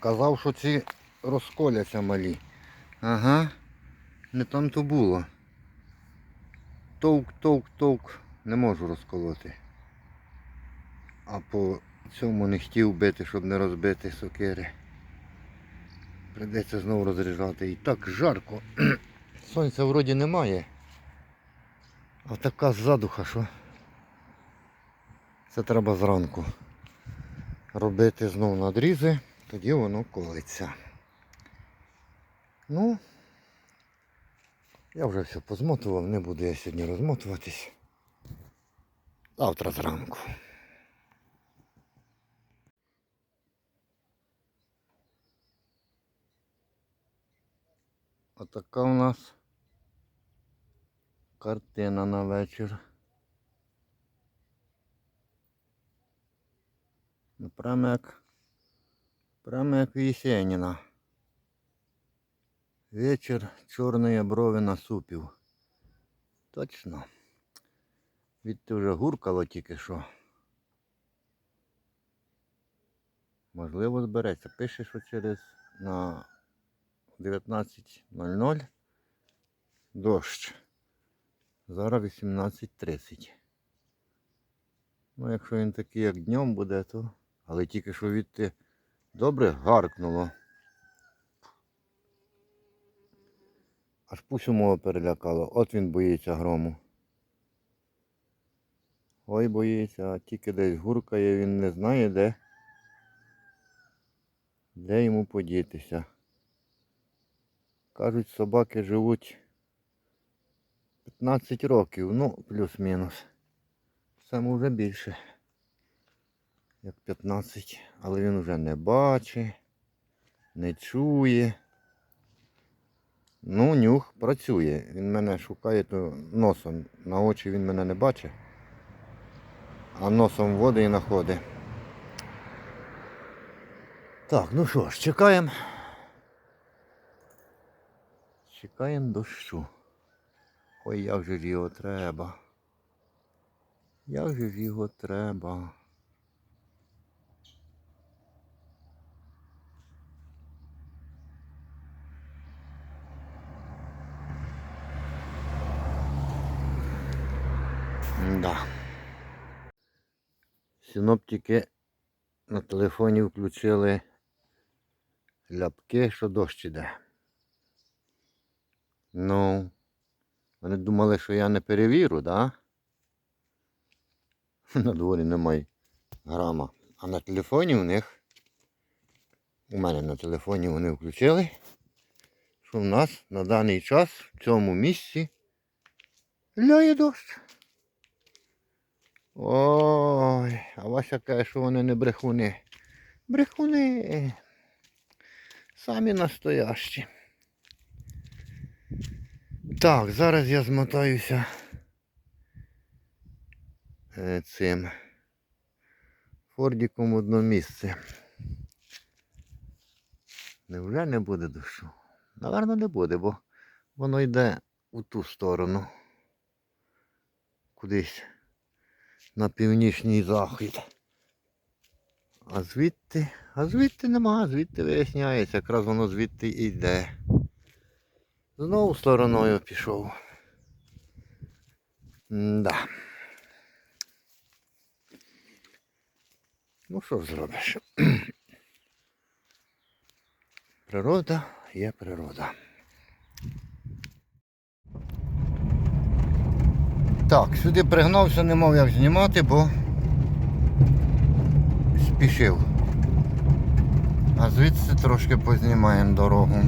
Казав, що ці розколяться малі. Ага. Не там то було. Товк, товк, товк. Не можу розколоти. А по цьому не хотів бити, щоб не розбити сокири. Придеться знову розряджати. І так жарко. Сонця вроді немає. А така задуха, що це треба зранку робити знову надрізи, тоді воно колиться. Ну, я вже все позмотував, не буду я сьогодні розмотуватись. Завтра зранку. Отака у нас картина на вечір. Ну, прямо як, Єсеніна. Вечір чорної брови насупів. Точно. Відти вже гуркало тільки що. Можливо, збереться. Пише, що через на 19.00 дощ. Зараз 18.30. Ну, якщо він такий, як днем буде, то. Але тільки що відти добре гаркнуло. Аж пусю мого перелякало. От він боїться грому. Ой боїться, а тільки десь гуркає, він не знає де. Де йому подітися. Кажуть, собаки живуть 15 років, ну, плюс-мінус. Саме вже більше, як 15. Але він вже не бачить, не чує. Ну, нюх працює. Він мене шукає то носом. На очі він мене не бачить, а носом води і знаходить. Так, ну що ж, чекаємо. Чекаємо дощу. Ой, як же ж його треба. Як же ж його треба. Да. Синоптики на телефоні включили ляпки, що дощ іде. Ну, вони думали, що я не перевірю, да? На дворі немає грама. А на телефоні у них, у мене на телефоні вони включили, що в нас на даний час в цьому місці ляє дощ. Ой, а Вася каже, що вони не брехуни. Брехуни. Самі настоящі. Так, зараз я змотаюся е, цим фордіком в одно місце. Невже не буде дощу? Наверно, не буде, бо воно йде у ту сторону. Кудись на північний захід. А звідти, а звідти нема, звідти виясняється, якраз воно звідти йде. Знову стороною пішов. Да. Ну що ж зробиш? Природа є природа. Так, сюди пригнався, не мав як знімати, бо спішив. А звідси трошки познімаємо дорогу.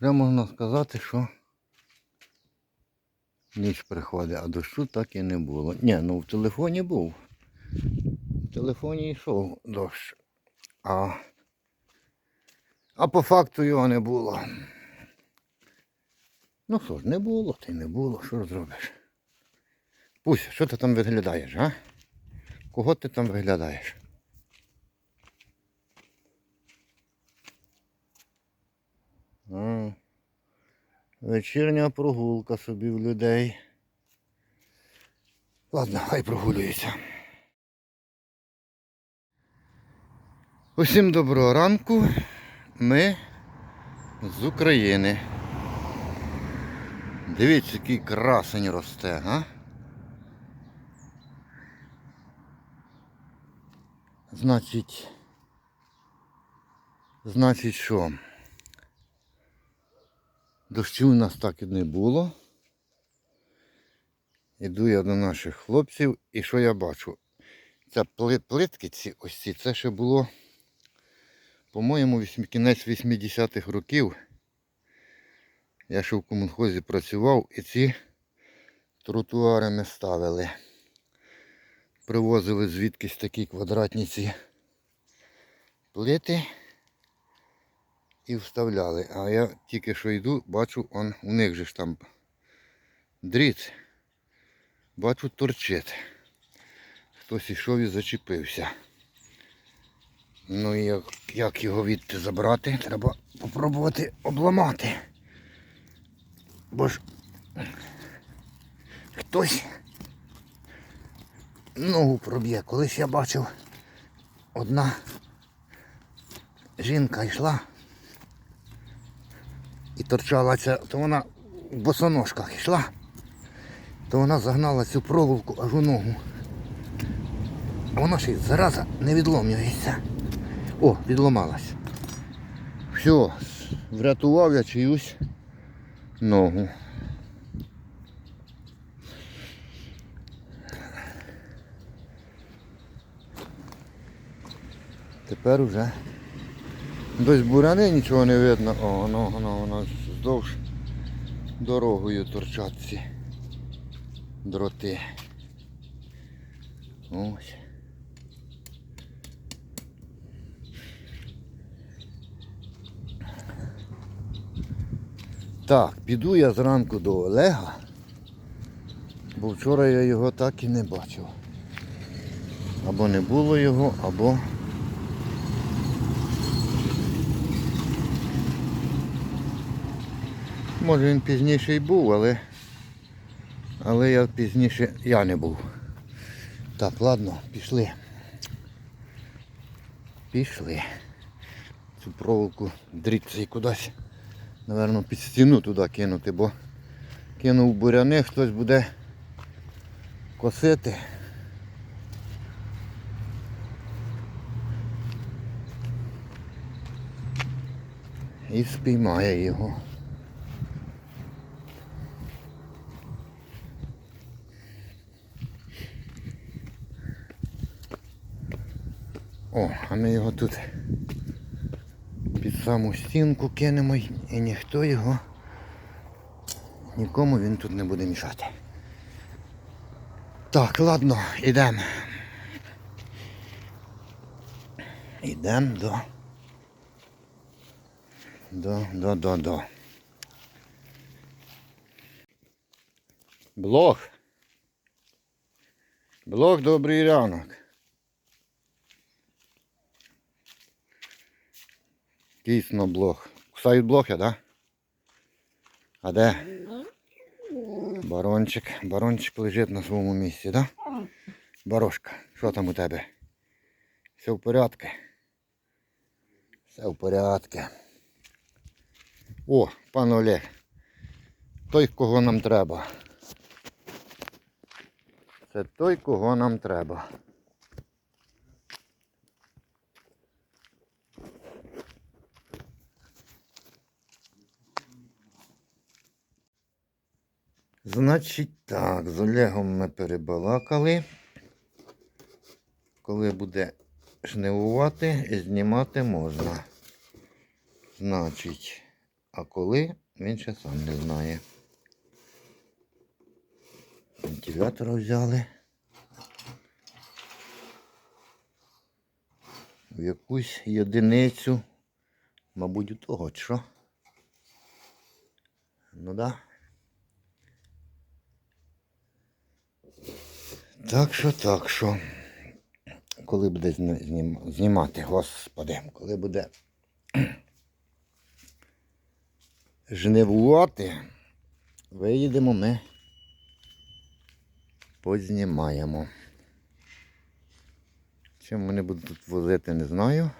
Вже можна сказати, що ніч приходить, а дощу так і не було. Ні, ну в телефоні був. В телефоні йшов дощ. А, а по факту його не було. Ну що ж, не було, ти не було, що зробиш? Пусть, що ти там виглядаєш, а? Кого ти там виглядаєш? Вечірня прогулка собі в людей. Ладно, хай прогулюється. Усім доброго ранку. Ми з України. Дивіться, який красень росте, а? Значить, значить що? Дощів у нас так і не було. Іду я до наших хлопців і що я бачу? Це плитки ці ось ці, це ще було, по-моєму, кінець 80-х років. Я ще в комунхозі працював і ці тротуари ми ставили. Привозили звідкись такі квадратні ці плити і вставляли. А я тільки що йду, бачу, он, у них же ж там дріт. Бачу, торчить. Хтось ішов і зачепився. Ну і як, як його відти забрати, треба попробувати обламати. Бо ж хтось ногу проб'є. Колись я бачив, одна жінка йшла і торчала ця, то вона в босоножках йшла, то вона загнала цю проволоку аж у ногу. А вона ще й зараза не відломлюється. О, відломалась. Все, врятував я чиюсь ногу. Тепер уже без буряни нічого не видно. О, воно, воно, воно вздовж дорогою торчать ці дроти. Ось. Так, піду я зранку до Олега, бо вчора я його так і не бачив. Або не було його, або Може він пізніше й був, але але я пізніше я не був. Так, ладно, пішли. Пішли. Цю проволоку дріться і кудись, напевно, під стіну туди кинути, бо кинув буряни, хтось буде косити. І спіймає його. О, а ми його тут під саму стінку кинемо і ніхто його, нікому він тут не буде мішати. Так, ладно, йдемо. Йдемо до. До, до, до, до. Блог. Блог, добрий ранок. Дійсно блох. Кусають блохи, так? Да? А де? Барончик. Барончик лежить на своєму місці, так? Да? Барошка, що там у тебе? Все в порядку? Все в порядку. О, пан Олег. Той, кого нам треба. Це той, кого нам треба. Значить так, з Олегом ми перебалакали. Коли буде жнивувати, знімати можна. Значить, а коли він ще сам не знає. Вентилятора взяли. В якусь єдиницю. Мабуть, у того, чи що? Ну да. Так що, так що. Коли буде знім- знімати, господи, коли буде жнивувати, виїдемо ми, познімаємо. Чим вони будуть тут возити, не знаю.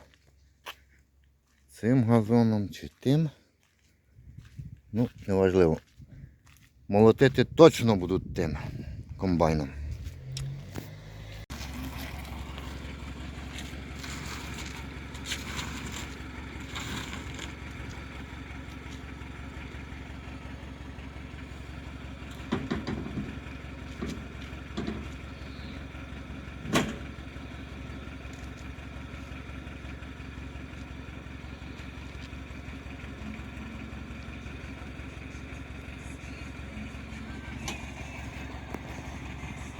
Цим газоном чи тим. Ну, неважливо. Молотити точно будуть тим комбайном.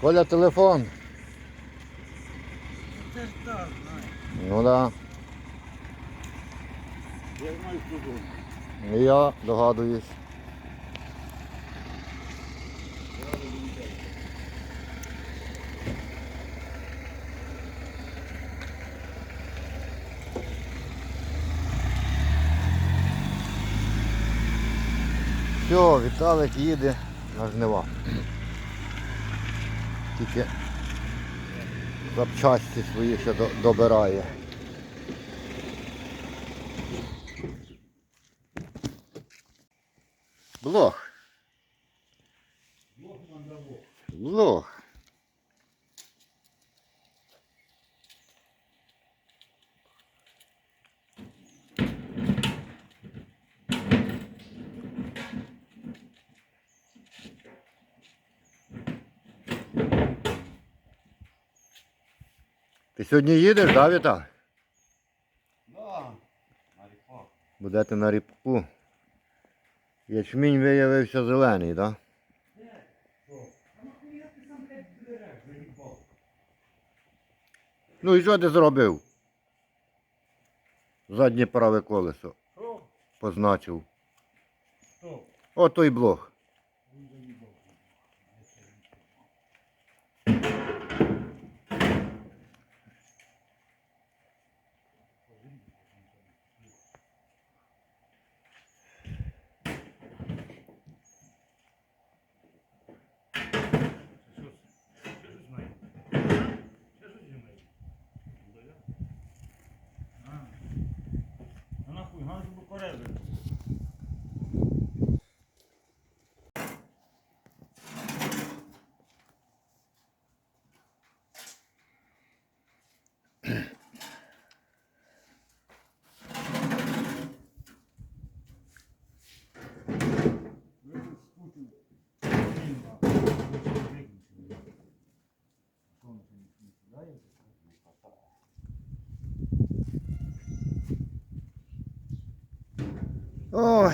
Коля, телефон. Це ж так, знаю. Ну да. Я знаю, хто. І я догадуюсь. Все, Віталик їде на жнива. Тільки запчасті свої ще добирає. Блох. Блох. Ти сьогодні їдеш, да, Віта? Да, на ріпак. Будете на ріпку. Ячмінь виявився зелений, так? Да? Ну і що ти зробив? Заднє праве колесо позначив. О той блок. Ой.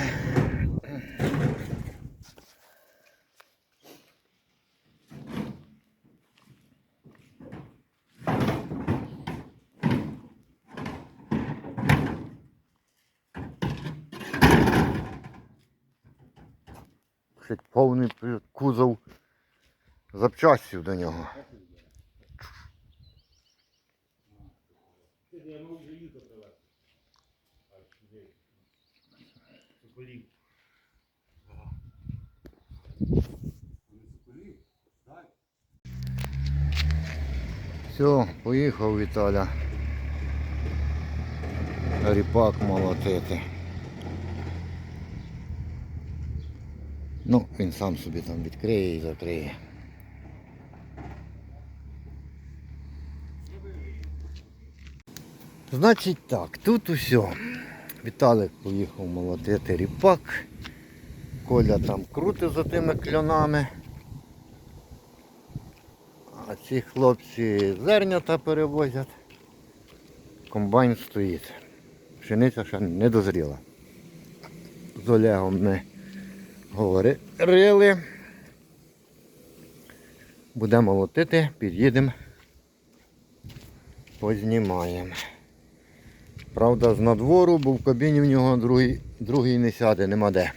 Повний кузов запчастів до нього. Я можу вже їхати привезти. А, сюди. Соколів. Все, поїхав Віталя. Ріпак молотити. Ну, він сам собі там відкриє і закриє. Значить так, тут усе. Віталик поїхав молотити ріпак. Коля там крутить за тими кльонами. А ці хлопці зернята перевозять. Комбайн стоїть. Пшениця ще не дозріла. з Олегом ми говорили. Будемо молотити, під'їдемо, познімаємо. Правда, з надвору, бо в кабіні в нього другий, другий не сяде, нема де.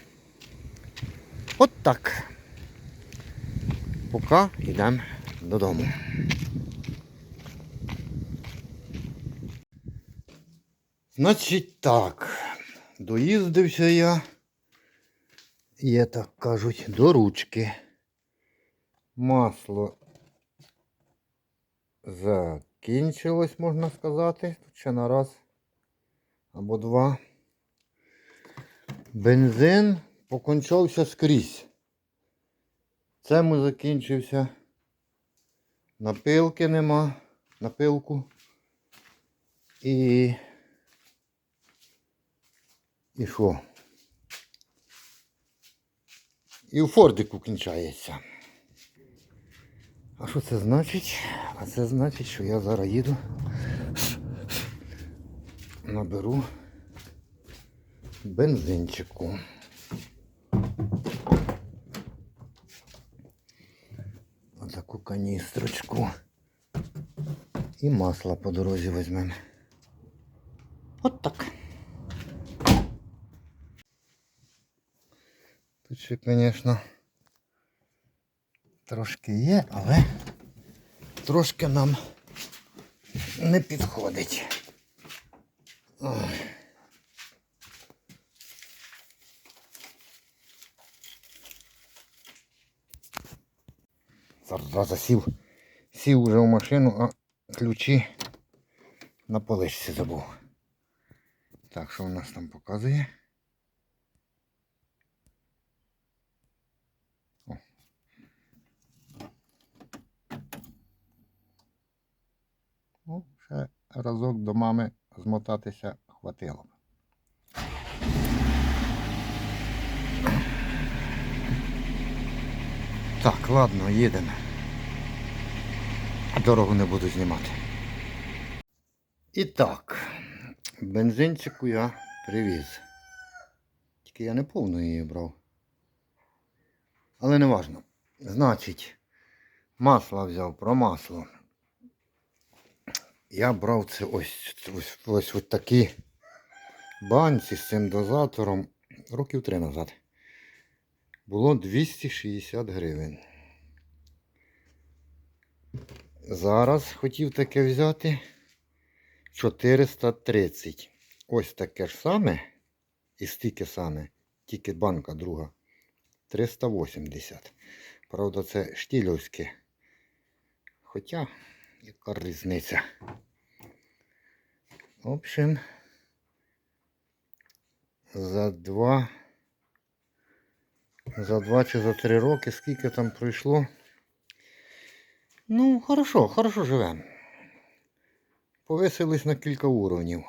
От так. Поки йдемо додому. Значить так, доїздився я, є так кажуть, до ручки. Масло закінчилось, можна сказати. Тут ще на раз або два. Бензин покончався скрізь. Цему закінчився. Напилки нема. Напилку. І. І що? І у Фордику кінчається. А що це значить? А це значить, що я зараз їду. Наберу бензинчику. Отаку каністрочку. І масло по дорозі візьмемо. От так. Тут ще, звісно, трошки є, але трошки нам не підходить. Ой. Зараз сів, сів уже в машину, а ключі на поличці забув. Так, що у нас там показує? О. Ну, ще разок до мами змотатися хватило. б. Так, ладно, їдемо. Дорогу не буду знімати. І так, бензинчику я привіз. Тільки я не повну її брав. Але не важно. Значить, масло взяв про масло. Я брав це ось ось, ось, ось такі банці з цим дозатором років три назад. Було 260 гривень. Зараз хотів таке взяти 430. Ось таке ж саме. І стільки саме. Тільки банка друга. 380. Правда, це штільовське. Хоча, яка різниця. В общем, за два, за два чи за три роки, скільки там пройшло. Ну, хорошо, хорошо живемо. Повисились на кілька уровнів.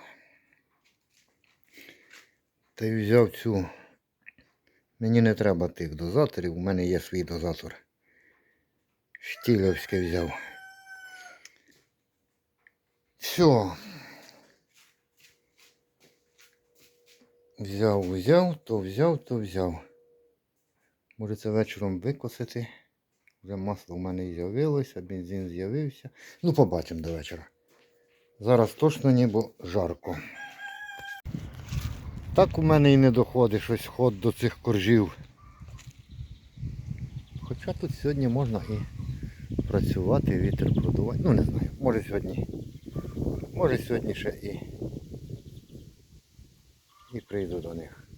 Та й взяв цю. Мені не треба тих дозаторів, у мене є свій дозатор. Штілівський взяв. Все. Взяв, взяв, то взяв, то взяв. Може це вечором викосити. Вже масло в мене з'явилося, бензин з'явився. Ну, побачимо до вечора. Зараз точно ні, бо жарко. Так у мене і не доходить щось ход до цих коржів. Хоча тут сьогодні можна і працювати, вітер продувати. Ну не знаю, може сьогодні. Може сьогодні ще і. І прийду до них.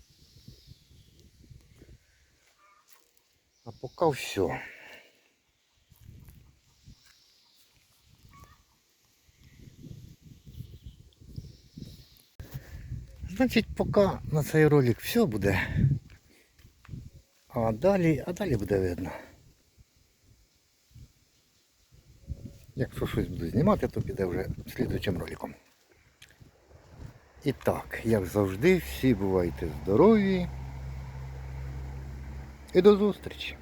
А поки все. Значить, поки на цей ролик все буде. А далі, а далі буде видно. Якщо щось буду знімати, то піде вже слідуючим роликом. І так, як завжди, всі бувайте здорові. І до зустрічі!